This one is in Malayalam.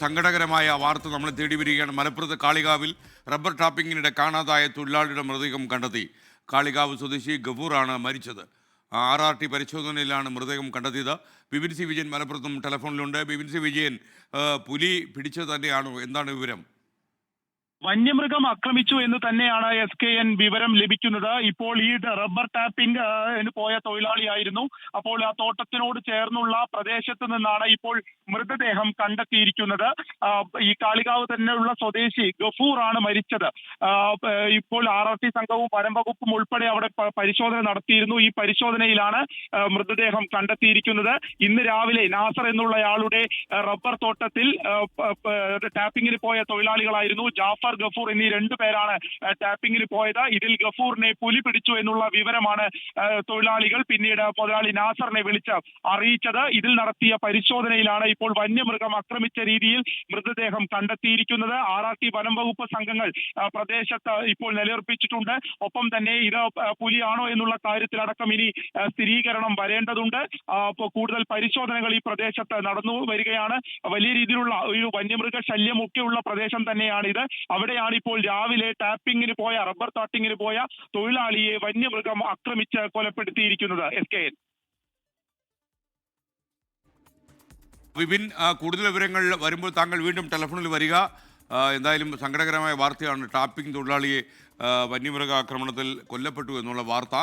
സങ്കടകരമായ വാർത്ത നമ്മൾ തേടി വരികയാണ്. മലപ്പുറത്ത് കാളികാവിൽ റബ്ബർ ടാപ്പിങ്ങിനിടെ കാണാതായ തൊഴിലാളിയുടെ മൃതദേഹം കണ്ടെത്തി. കാളികാവ് സ്വദേശി ഗഫൂറാണ് മരിച്ചത്. ആർ ആർ ടി പരിശോധനയിലാണ് മൃതദേഹം കണ്ടെത്തിയത്. ബിപിൻ സി വിജയൻ മലപ്പുറത്തും ടെലിഫോണിലുണ്ട്. ബിപിൻ സി വിജയൻ പുലി പിടിച്ചത് തന്നെയാണോ? എന്താണ് വിവരം? വന്യമൃഗം ആക്രമിച്ചു എന്ന് തന്നെയാണ് എസ് കെ എൻ വിവരം ലഭിക്കുന്നത്. ഇപ്പോൾ ഈ റബ്ബർ ടാപ്പിംഗ് പോയ തൊഴിലാളിയായിരുന്നു. അപ്പോൾ ആ തോട്ടത്തിനോട് ചേർന്നുള്ള പ്രദേശത്ത് നിന്നാണ് ഇപ്പോൾ മൃതദേഹം കണ്ടെത്തിയിരിക്കുന്നത്. ഈ കാളികാവ് തന്നെയുള്ള സ്വദേശി ഗഫൂർ ആണ് മരിച്ചത് ഇപ്പോൾ ആർ ആർ ടി സംഘവും വനം വകുപ്പും ഉൾപ്പെടെ അവിടെ പരിശോധന നടത്തിയിരുന്നു. ഈ പരിശോധനയിലാണ് മൃതദേഹം കണ്ടെത്തിയിരിക്കുന്നത്. ഇന്ന് രാവിലെ നാസർ എന്നുള്ളയാളുടെ റബ്ബർ തോട്ടത്തിൽ ടാപ്പിങ്ങിന് പോയ തൊഴിലാളികളായിരുന്നു. ജാഫർ ഗഫൂർ എന്നീ രണ്ടു പേരാണ് ടാപ്പിങ്ങിന് പോയത്. ഇതിൽ ഗഫൂറിനെ പുലി പിടിച്ചു എന്നുള്ള വിവരമാണ് തൊഴിലാളികൾ പിന്നീട് മുതലാളി നാസറിനെ വിളിച്ച് അറിയിച്ചത്. ഇതിൽ നടത്തിയ പരിശോധനയിലാണ് ഇപ്പോൾ വന്യമൃഗം ആക്രമിച്ച രീതിയിൽ മൃതദേഹം കണ്ടെത്തിയിരിക്കുന്നത്. ആർ ആർ ടി വനം വകുപ്പ് സംഘങ്ങൾ പ്രദേശത്ത് ഇപ്പോൾ നിലയുറപ്പിച്ചിട്ടുണ്ട്. ഒപ്പം തന്നെ ഇത് പുലിയാണോ എന്നുള്ള കാര്യത്തിലടക്കം ഇനി സ്ഥിരീകരണം വരേണ്ടതുണ്ട്. കൂടുതൽ പരിശോധനകൾ ഈ പ്രദേശത്ത് നടന്നു വരികയാണ്. വലിയ രീതിയിലുള്ള ഒരു വന്യമൃഗ ശല്യമൊക്കെയുള്ള പ്രദേശം തന്നെയാണ് ഇത് അവിടെയാണ് ഇപ്പോൾ രാവിലെ ടാപ്പിങ്ങിന് പോയ റബ്ബർ താട്ടിങ്ങിന് പോയ തൊഴിലാളിയെ വന്യമൃഗം ആക്രമിച്ച് കൊലപ്പെടുത്തിയിരിക്കുന്നത് എസ് കെ എൻ. വിപിൻ കൂടുതൽ വിവരങ്ങൾ വരുമ്പോൾ താങ്കൾ വീണ്ടും ടെലിഫോണിൽ വരിക. എന്തായാലും സങ്കടകരമായ വാർത്തയാണ് ടാപ്പിംഗ് തൊഴിലാളിയെ വന്യമൃഗ ആക്രമണത്തിൽ കൊല്ലപ്പെട്ടു എന്നുള്ള വാർത്ത.